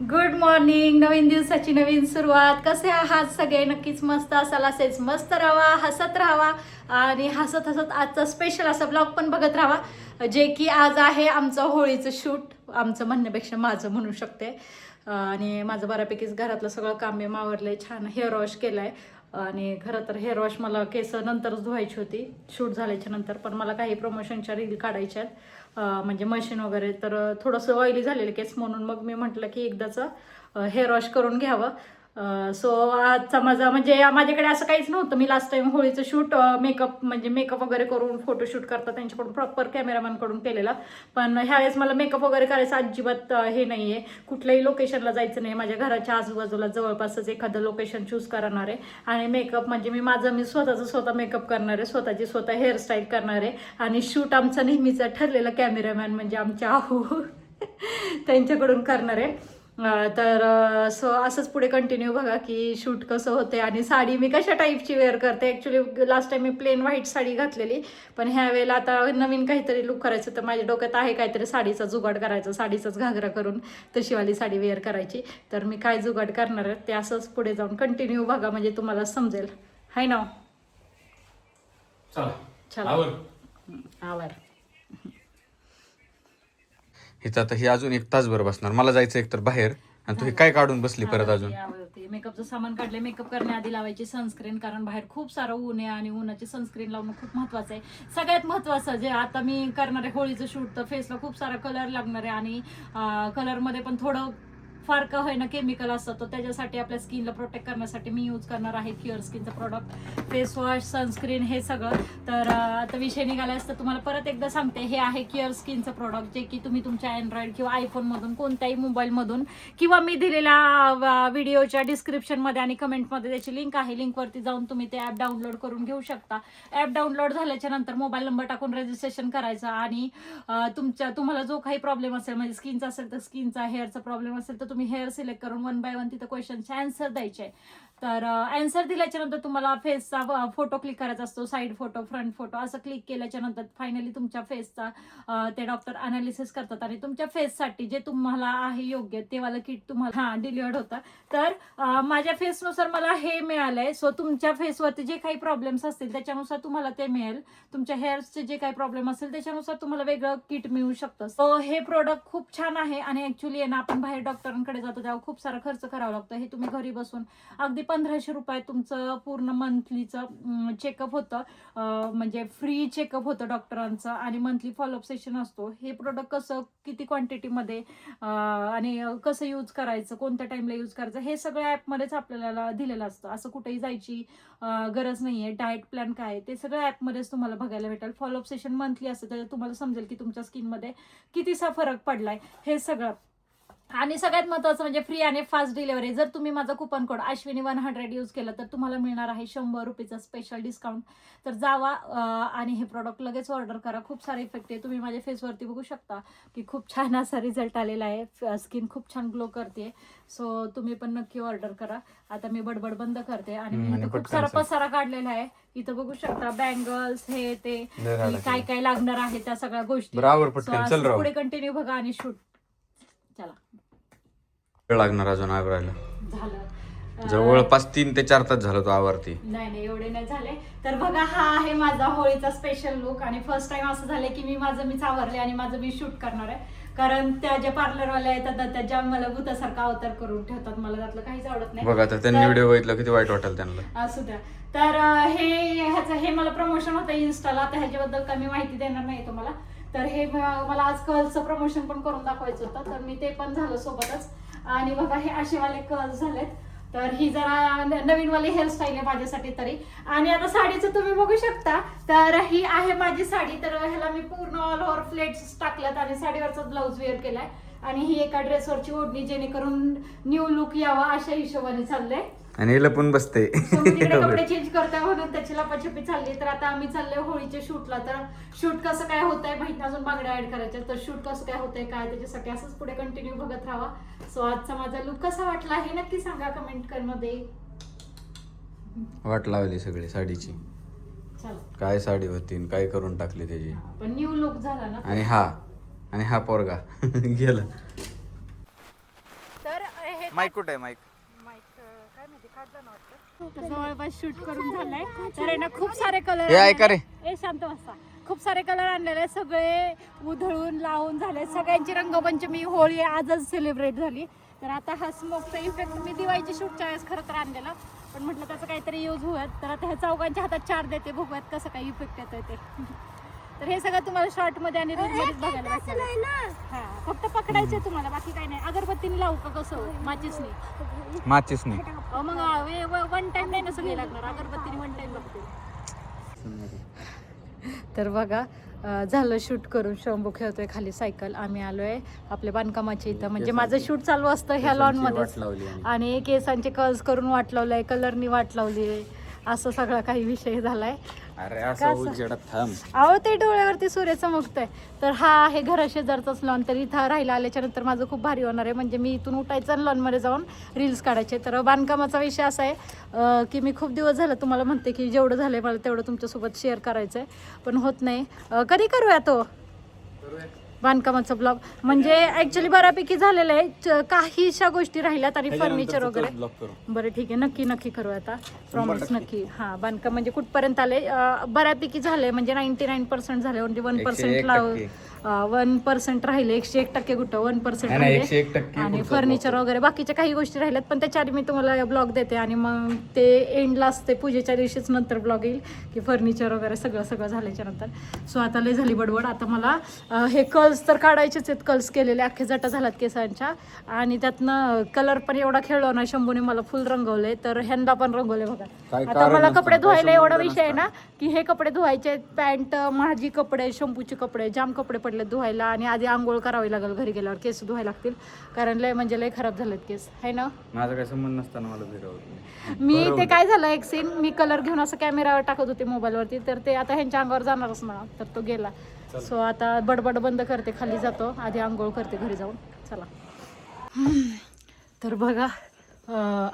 Good morning नवीन दिवसाची नवीन सुरुवात. कसे आहात सगळे? नक्कीच मस्त असाल असेच. मस्त राहावा हसत राहावा आणि हसत हसत आजचा स्पेशल असा ब्लॉग पण बघत राहावा जे की आज आहे आमचं होळीचं शूट आमचं म्हणण्यापेक्षा माझं म्हणू शकते. आणि माझं बऱ्यापैकीच घरातलं सगळं काम मावरलं आहे छान हेअर वॉश केलं आहे आणि खरं तर हेअर वॉश मला केस नंतरच धुवायची होती. शूट झाल्याच्यानंतर पण मला काही प्रमोशनच्या रील काढायच्या आहेत. म्हणजे मशीन वगैरे. तर थोडंसं ऑइली झालेलं केस म्हणून मग मी म्हटलं की एकदाचं हेअर वॉश करून घ्यावं. सो आजचा माझा म्हणजे माझ्याकडे असं काहीच नव्हतं. मी लास्ट टाइम होळीचं शूट मेकअप म्हणजे मेकअप वगैरे करून फोटोशूट करतात त्यांच्याकडून प्रॉपर कॅमेरामॅनकडून केलेला. पण ह्यावेळेस मला मेकअप वगैरे करायचं अजिबात हे नाही आहे कुठल्याही लोकेशनला जायचं नाही. माझ्या घराच्या आजूबाजूला जवळपासच एखादं लोकेशन चूज करणार आहे. आणि मेकअप म्हणजे मी माझं मी स्वतःचं स्वतः मेकअप करणार आहे. स्वतःची स्वतः हेअरस्टाईल करणार आहे. आणि शूट आमचा नेहमीचा ठरलेला कॅमेरामॅन म्हणजे आमच्या आहू त्यांच्याकडून करणार आहे. तर सो असंच पुढे कंटिन्यू बघा की शूट कसं होते आणि साडी मी कशा टाईपची वेअर करते. ॲक्च्युली लास्ट टाइम मी प्लेन व्हाईट साडी घातलेली. पण ह्या वेळेला आता नवीन काहीतरी लुक करायचं तर माझ्या डोक्यात आहे काहीतरी साडीचा जुगाड करायचा साडीचाच घागरा करून तशीवाली साडी वेअर करायची. तर मी काय जुगाड करणार आहे ते असंच पुढे जाऊन कंटिन्यू बघा म्हणजे तुम्हाला समजेल. हाय ना? चला चला. आवर आवर हिचं आता ही अजून एक तासभर बसणार. मला जायचं एक तर बाहेर आणि तू हे काय काढून बसली परत अजून? मेकअपचं सामान काढले मेकअप करण्याआधी लावायची सनस्क्रीन कारण बाहेर खूप सारं ऊन आहे आणि उन्हाची सनस्क्रीन लावणं खूप महत्वाचं आहे. सगळ्यात महत्वाचं जे आता मी करणार आहे होळीचं शूट तर फेसला खूप सारा कलर लागणार आहे आणि कलरमध्ये पण थोडं फार का होईना केमिकल असतं. तर त्याच्यासाठी आपल्या स्किनला प्रोटेक्ट करण्यासाठी मी यूज करणार आहे क्युअर स्किनचं प्रॉडक्ट फेस वॉश सनस्क्रीन हे सगळं. तर आता विषय निघाला असतं तुम्हाला परत एकदा सांगते हे आहे क्युअर स्किनचं प्रॉडक्ट जे की तुम्ही तुमच्या अँड्रॉइड किंवा आयफोनमधून कोणत्याही मोबाईलमधून किंवा मी दिलेल्या व्हिडिओच्या डिस्क्रिप्शनमध्ये आणि कमेंटमध्ये त्याची लिंक आहे. लिंकवरती जाऊन तुम्ही ते ॲप डाउनलोड करून घेऊ शकता. ॲप डाउनलोड झाल्याच्यानंतर मोबाईल नंबर टाकून रजिस्ट्रेशन करायचं आणि तुमच्या तुम्हाला जो काही प्रॉब्लेम असेल म्हणजे स्किनचा असेल तर स्किनचा हेअरचा प्रॉब्लेम असेल तर तुम्ही हेअर सिलेक्ट करून वन बाय वन तिथं क्वेश्चनचे आन्सर द्यायचे. तर अँसर दिल्याच्या नंतर तुम्हाला फेसचा फोटो क्लिक करायचा असतो साईड फोटो फ्रंट फोटो असं क्लिक केल्याच्यानंतर फायनली तुमच्या फेसचा ते डॉक्टर अनालिसिस करतात आणि तुमच्या फेससाठी जे तुम्हाला आहे योग्य ते वाला किट तुम्हाला हा डिलिव्हर्ड होता. तर माझ्या फेसनुसार मला हे मिळालंय. सो तुमच्या फेसवरती जे काही प्रॉब्लेम्स असतील त्याच्यानुसार तुम्हाला ते मिळेल. तुमच्या हेअर्सचे जे काही प्रॉब्लेम असेल त्याच्यानुसार तुम्हाला वेगळं किट मिळू शकतं. सो हे प्रोडक्ट खूप छान आहे आणि ऍक्च्युली ना आपण बाहेर डॉक्टरांकडे जातो तेव्हा खूप सारा खर्च करावा लागतो. हे तुम्ही घरी बसून अगदी पंधराशे रुपये तुमचं पूर्ण मंथलीचं चेकअप होतं. म्हणजे फ्री चेकअप होतं डॉक्टरांचं आणि मंथली फॉलोअप सेशन असतो. हे प्रोडक्ट कसं किती क्वांटिटीमध्ये आणि कसं यूज करायचं कोणत्या टाईमला यूज करायचं हे सगळं ॲपमध्येच आपल्याला दिलेलं असतं. असं कुठेही जायची गरज नाही आहे डाएट प्लॅन काय आहे ते सगळं ॲपमध्येच तुम्हाला बघायला भेटेल. फॉलोअप सेशन मंथली असतं त्याच्यात तुम्हाला समजेल की तुमच्या स्किनमध्ये कितीसा फरक पडलाय. हे सगळं. आणि सगळ्यात महत्त्वाचं म्हणजे फ्री आणि फास्ट डिलिव्हरी जर तुम्ही माझा coupon code Ashwini one hundred use केलं तर तुम्हाला मिळणार आहे शंभर रुपयेचा स्पेशल डिस्काउंट तर जावा आणि हे प्रॉडक्ट लगेच ऑर्डर करा. खूप सारे इफेक्ट आहे. तुम्ही माझ्या फेसवरती बघू शकता की खूप छान असा रिझल्ट आलेला आहे. स्किन खूप छान ग्लो करते. सो तुम्ही पण नक्की ऑर्डर करा. आता मी बडबड बंद करते आणि खूप सारा. पसारा काढलेला आहे. इथं बघू शकता बँगल्स हे ते काय काय लागणार आहे त्या सगळ्या गोष्टी. पुढे कंटिन्यू बघा आणि शूट चला. वेळ लागणार अजून आवरायला. झालं. जवळपास तीन ते चार तास झालं तो आवरती. नाही नाही एवढे नाही झाले. तर बघा हा आहे माझा होळीचा स्पेशल लुक आणि फर्स्ट टाइम असं झालं की मी माझं मीच आवरले आणि माझं मी शूट करणार आहे. कारण त्या ज्या पार्लरवाल्या येतात ना, त्या ज्या मला भूतासारखा अवतार करून ठेवतात मला त्यातलं काहीच आवडत नाही. बघा आता त्यांनी तर- व्हिडिओ बघितला किती वाईट वाटेल त्यांना. असू द्या. तर अं, हे ह्याचं हे मला प्रमोशन होतं इन्स्टाला तर ह्याच्याबद्दल कमी माहिती देणार नाही तुम्हाला. तर हे म- मला आज कर्लचं प्रमोशन पण करून दाखवायचं होतं तर मी ते पण झालं सोबतच. आणि बघा हे असेवाले कर्ल्स झालेत. तर ही जरा नवीनवाली हेअरस्टाईल आहे माझ्यासाठी तरी. आणि आता साडीचं तुम्ही बघू शकता. तर ही आहे माझी साडी. तर ह्याला मी पूर्ण ऑल ओव्हर फ्लेट्स टाकल्यात आणि साडीवरचा ब्लाऊज वेअर केलाय. आणि ही एका ड्रेसवरची ओढणी जेणेकरून न्यू लुक यावा अशा हिशोबाने चाललंय. आणि हे लपून बसते. कपडे चेंज करतोय म्हणून त्याची लपाछपी चालली तर आता आम्ही चाललोय होळीच्या शूटला. तर शूट कसं काय होतंय माहीत नाही, अजून बांगड्या ऍड करायच्या तर शूट कसं काय होतंय काय त्याच्यासाठी असंच पुढे कंटिन्यू बघत राहा. सो आजचा माझा लुक कसा वाटला हे नक्की सांगा कमेंटमध्ये वाट लावली सगळी साडीची. चला. काय साडी होती आणि काय करून टाकली त्याची. पण न्यू लुक झाला ना. आणि हा आणि हा पोरगा. गेला. तर माईक कुठे आहे? माईक. तर जवळपास शूट करून झालंय. तर आहे ना खूप सारे कलर हे ऐका रे. ए शांत बसा. खूप सारे कलर आणलेले. सगळे उधळून लावून झाले. सगळ्यांची रंगपंचमी होळी आजच सेलिब्रेट झाली. तर आता हा स्मोकचा इफेक्ट मी दिवाळीची शूटच्या वेळेस खरं तर आणलेला. पण म्हटलं त्याचा काहीतरी यूज होत तर आता ह्या चौघांच्या हातात चार देते. बघूयात कसं काय इफेक्ट येतोय ते. तर हे सगळं तुम्हाला शॉर्टमध्ये आणि रील मध्येच बघायला भेटणार हा फक्त पकडायचे तुम्हाला बाकी काही नाही. अगरबत्तीने लावू का कसं? माचीसनी. माचीस नाही अहो मग वन टाइम नाही ना सगळे लागणार? अगरबत्तीने वन टाइम लागते तर बघा अं, झालं शूट करून शंभू खेळतोय खाली सायकल. आम्ही आलोय आपल्या बांधकामाच्या इथं. म्हणजे माझं शूट चालू असतं ह्या लॉनमध्ये आणि केसांचे कर्ज करून वाट लावलंय कलरनी वाट लावली असं सगळा काही विषय झालाय. अरे का असं असं? उजेडात थांब. अहो ते डोळ्यावरती सूर्य चमकतोय. तर हा आहे घराशेजारचाच लॉन तर इथं राहिला आल्याच्यानंतर माझं खूप भारी होणार आहे. म्हणजे मी इथून उठायचं आणि लॉनमध्ये जाऊन रील्स काढायचे. तर बांधकामाचा विषय असा आहे की मी खूप दिवस झालं तुम्हाला म्हणते की जेवढं झालंय मला तेवढं तुमच्यासोबत शेअर करायचं आहे पण होत नाही. कधी करूया तो बांधकामाचा ब्लॉग म्हणजे ऍक्च्युली बऱ्यापैकी झालेलं आहे. काहीशा गोष्टी राहिल्यात आणि फर्निचर वगैरे. बरं ठीक आहे. नक्की नक्की करू आता. प्रॉमिस नक्की. हां बांधकाम म्हणजे कुठपर्यंत आले बऱ्यापैकी झाले म्हणजे नाईन्टी नाईन पर्सेंट झाले only one percent. One percent राहिले. एकशे एक टक्के कुठं? वन पर्सेंट नाही, एकशे एक टक्के आणि पुढचा फर्निचर वगैरे. बाकीच्या काही गोष्टी राहिल्यात पण त्याच्या आधी मी तुम्हाला ब्लॉग देते आणि मग ते एंडला असते पूजेच्या दिवशीच नंतर ब्लॉग येईल की फर्निचर वगैरे सगळं सगळं झाल्याच्यानंतर. सो आता लय झाली बडबड. आता मला अं, हे कर्ल्स तर काढायचेच आहेत. कर्ल्स केलेले अख्खे जटा झाल्यात केसांच्या. आणि त्यातनं कलर पण एवढा खेळलो ना शंभूने मला फुल रंगवले तर ह्यांना पण रंगवले बघा. काय आता कारण मला नसतं, कपडे काय धुवायला एवढा संबंध विषय आहे ना की हे कपडे धुवायचे पॅन्ट माझी कपडे शंपूचे कपडे जाम कपडे पडले धुवायला आणि आधी आंघोळ करावी लागेल घरी गेल्यावर. केस धुवायला लागतील. कारण लय म्हणजे लय खराब झालेत केस. आहे ना? माझा काय संबंध नसताना मला फिरवत मी ते काय झालं एक सीन मी कलर घेऊन असं कॅमेरावर टाकत होते मोबाईलवरती तर ते आता ह्यांच्या अंगावर जाणारच ना तर तो गेला. सो आता बडबड बंद करते खाली जातो आधी आंघोळ करते घरी जाऊन. चला. तर बघा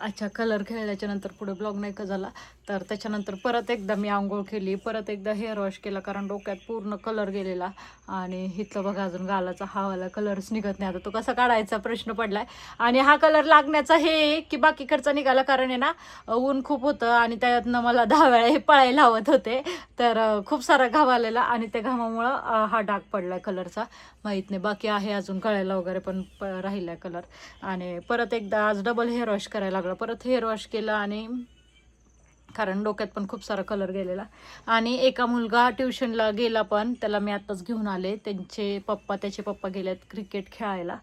अच्छा कलर खेळल्याच्या नंतर पुढे ब्लॉग नाही का झाला? तर त्याच्यानंतर परत एकदा मी आंघोळ केली परत एकदा हेअर वॉश केला कारण डोक्यात पूर्ण कलर गेलेला. आणि इथलं बघा अजून गालाचा हा वाला कलरच निघत नाही. आता तो कसा काढायचा प्रश्न पडलाय. आणि हा कलर लागण्याचा हे की बाकीकडचा निघाला कारण आहे ना ऊन खूप होतं आणि त्यातनं मला दहा वेळा हे पळायला हवत होते. तर खूप सारा घाम आलेला आणि त्या घामामुळं हा डाग पडलाय कलरचा माहीत नाही बाकी आहे अजून कळायला वगैरे पण प राहिलाय कलर आणि परत एकदा आज डबल हेअर वॉश करायला लागला. परत हेअर वॉश केलं आणि कारण डोक्यात पण खूप सारा कलर गेलेला. आणि एका मुलगा ट्युशनला गेला पण त्याला मी आत्ताच घेऊन आले. त्यांचे पप्पा त्याचे पप्पा गेलेत क्रिकेट खेळायला.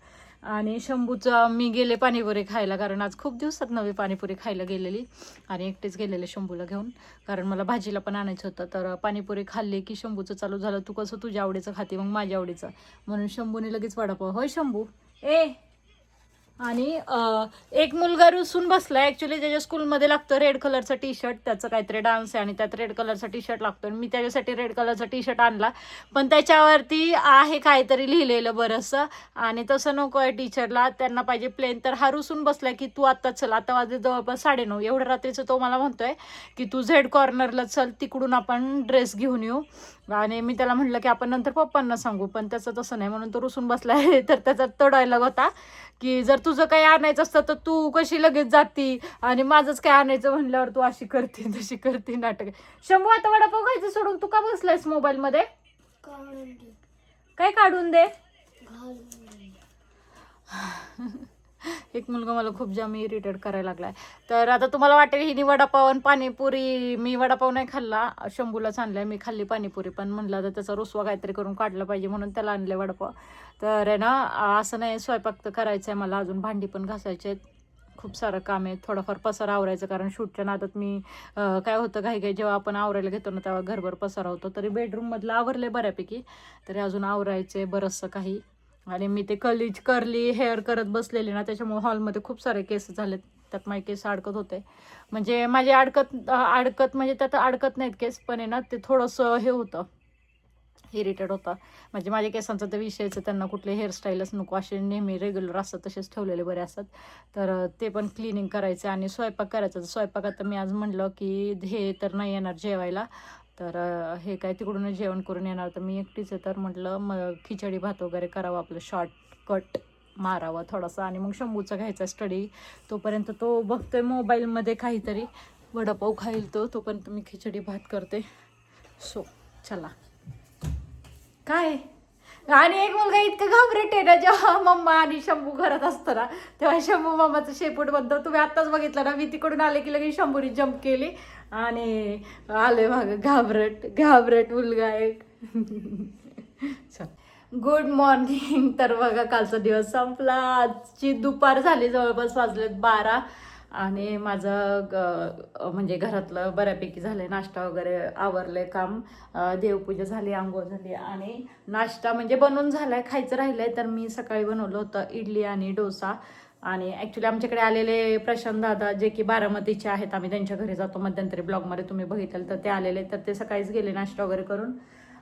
आणि शंभूचा मी गेले पाणीपुरी खायला कारण आज खूप दिवसात नवी पाणीपुरी खायला गेलेली. आणि एकटेच गेलेले शंभूला घेऊन. कारण मला भाजीला पण आणायचं होतं. तर पाणीपुरी खाल्ली की शंभूचं चालू झालं. तू कसं तुझ्या आवडीचं खाते मग माझ्या आवडीचं. म्हणून शंभूने लगेच वडापाव होय शंभू ए आणि एक मुलगा रुसून बसला. ॲक्च्युली त्याच्या स्कूलमध्ये लागतं रेड कलरचा टी शर्ट त्याचं काहीतरी डान्स आहे आणि त्यात रेड कलरचा टी शर्ट लागतो. आणि मी त्याच्यासाठी रेड कलरचा टी शर्ट आणला. पण त्याच्यावरती आहे काहीतरी लिहिलेलं बरंचसं आणि तसं नको आहे टीचरला त्यांना पाहिजे प्लेन तर हा रुसून बसला की तू आत्ता चल. आता वाजले जवळपास साडेनऊ. एवढ्या रात्रीचं तो मला म्हणतोय की तू झेड कॉर्नरला चल. तिकडून आपण ड्रेस घेऊन येऊ. आणि मी त्याला म्हटलं की आपण नंतर पप्पांना सांगू. पण त्याचं तसं नाही. म्हणून तो रुसून बसला आहे. तर त्याचा तो डायलॉग होता की जर तुझं काही आणायचं असतं तर तू कशी लगेच जाती? आणि माझंच काय आणायचं म्हणल्यावर तू अशी करते तशी करते नाटक. शंभू आता वडापाव खायचं सोडून तू का बसलायस मोबाईल मध्ये काय काढून दे. एक मुलगा मला खूप जाम इरिटेट करायला लागलाय. तर आता तुम्हाला वाटेल हिनी वडापाव आणि पाणीपुरी मी वडापाव नाही खाल्ला शंभूलाच आणलाय मी खाल्ली पाणीपुरी पण म्हणलं तर त्याचा रुसवा काहीतरी करून काढला पाहिजे म्हणून त्याला आणले वडापाव. तर आहे ना असं नाही स्वयंपाक तर करायचं आहे मला अजून भांडी पण घासायचे आहेत. खूप सारं काम आहे थोडंफार पसारा आवरायचं कारण शूटच्या नादात मी काय होतं काही काही जेव्हा आपण आवरायला घेतो ना तेव्हा घरभर पसारा होतो. तरी बेडरूममधलं आवरले बऱ्यापैकी तरी अजून आवरायचं आहे बरंचसं काही. आणि मी ते कलीज करली हेअर करत बसलेले ना त्याच्यामुळे हॉलमध्ये खूप सारे केस झालेत. त्यात माझे केस अडकत होते. म्हणजे माझे अडकत अडकत म्हणजे त्यात अडकत नाहीत केस पण आहे ना ते थोडंसं हे होतं. इरिटेड होता. म्हणजे माझ्या केसांचा तर विषयचं त्यांना कुठले हेअरस्टाईलच नको असे नेहमी रेग्युलर असतात तसेच ठेवलेले बरे असतात. तर ते पण क्लिनिंग करायचं आणि स्वयंपाक करायचा. तर स्वयंपाकात तर मी आज म्हणलं की हे तर नाही येणार जेवायला. तर हे काय तिकडून जेवण करून येणार तर मी एकटीच आहे. तर म्हटलं मग खिचडी भात वगैरे करावं आपलं शॉर्टकट मारावा थोडासा आणि मग शंभूचा घ्यायचा स्टडी तोपर्यंत तो बघतोय मोबाईलमध्ये काहीतरी. वडापाव खाईल तो तोपर्यंत मी खिचडी भात करते. सो चला. काय? आणि एक मुलगा इतकं घाबरट आहे ना जेव्हा मम्मा आणि शंभू घरात असताना तेव्हा शंभू मामाचं शेपूट बनतो तुम्ही आत्ताच बघितलं ना मी तिकडून आले की लगेच शंभूने जंप केली. आणि आले मागं घाबरट घाबरट मुलगा एक. गुड मॉर्निंग तर बघा कालचा दिवस संपला. आजची दुपार झाली जवळपास वाजलेत बारा. आणि माझं ग- म्हणजे घरातलं बऱ्यापैकी झालंय. नाश्ता वगैरे आवरलंय काम. देवपूजा झाली आंघोळ झाली आणि नाश्ता म्हणजे बनवून झालाय खायचं राहिलंय. तर मी सकाळी बनवलं होतं इडली आणि डोसा. आणि ॲक्च्युली आमच्याकडे आलेले प्रशांत दादा जे की बारामतीचे आहेत आम्ही त्यांच्या घरी जातो. मध्यंतरी ब्लॉगमध्ये तुम्ही बघितलं तर ते आलेले तर ते सकाळीच गेले नाश्ता वगैरे करून.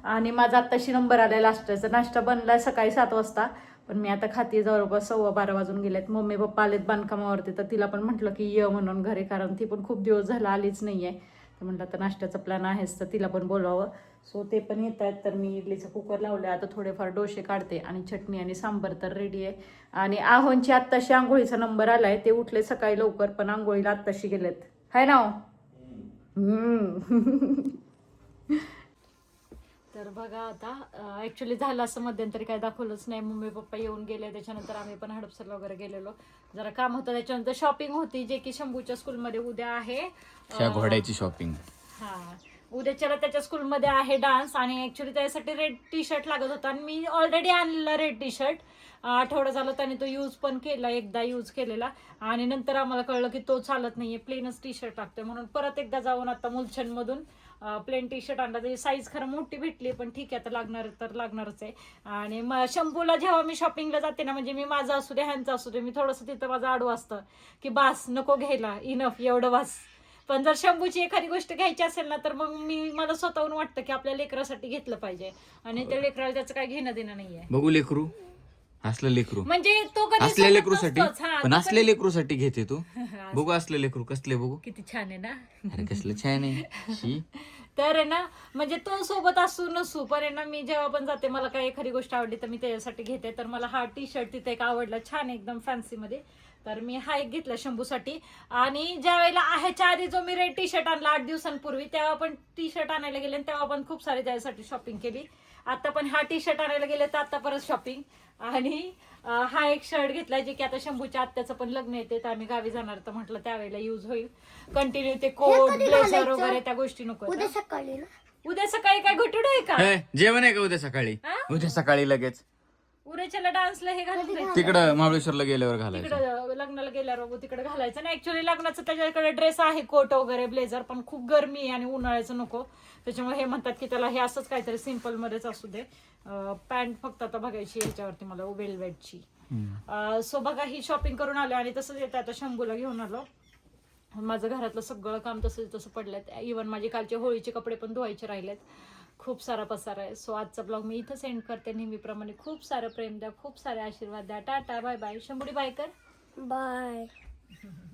आणि माझा आत्ताशी नंबर आलाय नाश्त्याचा नाश्ता बनला सकाळी सात वाजता. पण मी आता खाते जवळपास सव्वा बारा वाजून गेलेत. मम्मी पप्पा आलेत बांधकामावरती. तर तिला पण म्हटलं की ये म्हणून घरी कारण ती पण खूप दिवस झाला आलीच नाही आहे तर म्हटलं आता नाश्त्याचा प्लॅन आहेच तर तिला पण बोलावं सो ते पण येत आहेत तर मी इडलीचा कुकर लावले आता थोडेफार डोसे काढते आणि चटणी आणि सांबर तर रेडी आहे. आणि आहोंची आत्ताशी आंघोळीचा नंबर आलाय. ते उठले सकाळी लवकर पण आंघोळीला आत्ताशी गेलेत. हाय ना? हम्म. तर बघा आता ऍक्च्युली झालं असं मध्यंतरी काय दाखवलंच नाही. मम्मी पप्पा येऊन गेले त्याच्यानंतर आम्ही पण हडपसरला वगैरे गेलेलो. जरा काम होतं त्याच्यानंतर शॉपिंग होती जे की शंभूच्या स्कूलमध्ये उद्या आहे. घोड्याची शॉपिंग हा. उद्याच्याला त्याच्या स्कूलमध्ये आहे डान्स आणि ऍक्च्युली त्यासाठी रेड टी शर्ट लागत होता आणि मी ऑलरेडी आणलेला रेड टी शर्ट आठवडा झाला त्याने तो यूज पण केला एकदा यूज केलेला. आणि नंतर आम्हाला कळलं की तो चालत नाहीये प्लेनच टी शर्ट लागतोय म्हणून परत एकदा जाऊन आता मुलचंदमधून प्लेन टी शर्ट आणला. त्याची साईज खरं मोठी भेटली पण ठीक आहे आता लागणार तर लागणारच आहे. आणि म- शंभूला जेव्हा मी शॉपिंगला जाते ना म्हणजे मी माझं असू दे ह्यांचं असू दे मी थोडंसं तिथं माझं आडू असतं की बास नको घ्यायला इनफ एवढं बास. पण जर शंभूची एखादी गोष्ट घ्यायची असेल ना तर मग मी मला स्वतःहून वाटतं की आपल्या लेकरासाठी घेतलं पाहिजे. आणि त्या लेकराला त्याचं काय घेणं देणं नाहीये. बघू लेकरू. असलं लेकरू. म्हणजे तो कधी असल्या सोबत लेकरूसाठी? नसतोच. हा, पण तो असल्या लेकरूसाठी घेते तू. बघू असले लेकरू कसले बघू. किती छान आहे ना. अरे कसलं छान आहे. शी. तर आहे ना म्हणजे तो सोबत असू नसू पण आहे ना मी जेव्हा पण जाते मला काही एखादी गोष्ट आवडली तर मी त्याच्यासाठी घेते. तर मला हा टी शर्ट तिथे एक आवडला छान आहे, एकदम फॅन्सी मध्ये. तर मी हा एक घेतला शंभूसाठी. आणि ज्या वेळेला ह्याच्या आधी जो मी रेड टी शर्ट आणला आठ दिवसांपूर्वी तेव्हा पण टी शर्ट आणायला गेले आणि तेव्हा पण खूप सारे त्याच्यासाठी शॉपिंग केली. आता पण हा टी शर्ट आणायला गेले तर आता परत शॉपिंग आणि हा एक शर्ट घेतलाय जे की आता शंभूच्या आत्याचं पण लग्न येते तर आम्ही गावी जाणार तर म्हटलं त्यावेळेला युज होईल. कंटिन्यू ते कोट ब्लेझर? वगैरे त्या गोष्टी नको उद्या सकाळी ना? उद्या सकाळी काय घटूड आहे का? हे, जेवण आहे का उद्या सकाळी? उद्या सकाळी लगेच. उद्याच्याला डान्सला हे घालून जायचं. तिकडं महाबळेश्वरला गेल्यावर घालायचं. तिकडं लग्नाला गेल्यावर तिकडे घालायचं. नाही ऍक्च्युली लग्नाचं त्याच्याकडे ड्रेस आहे कोट वगैरे ब्लेझर पण खूप गरमी आहे आणि उन्हाळ्याचं नको. त्याच्यामुळे हे म्हणतात की त्याला हे असंच काहीतरी सिंपल मध्येच असू दे. पॅन्ट फक्त आता बघायची ह्याच्यावरती मला वेलवेटची सो बघा ही शॉपिंग करून आलो आणि तसंच येतं आता शंभूला घेऊन आलो. माझं घरातलं सगळं काम तसं तसं पडलेत इवन माझे कालचे होळीचे कपडे पण धुवायचे राहिलेत. खूप सारा पसारा आहे. सो आजचा ब्लॉग मी इथं सेंड करते. नेहमीप्रमाणे खूप सारं प्रेम द्या खूप सारे आशीर्वाद द्या. Tata bye bye Shambhudi bye कर. बाय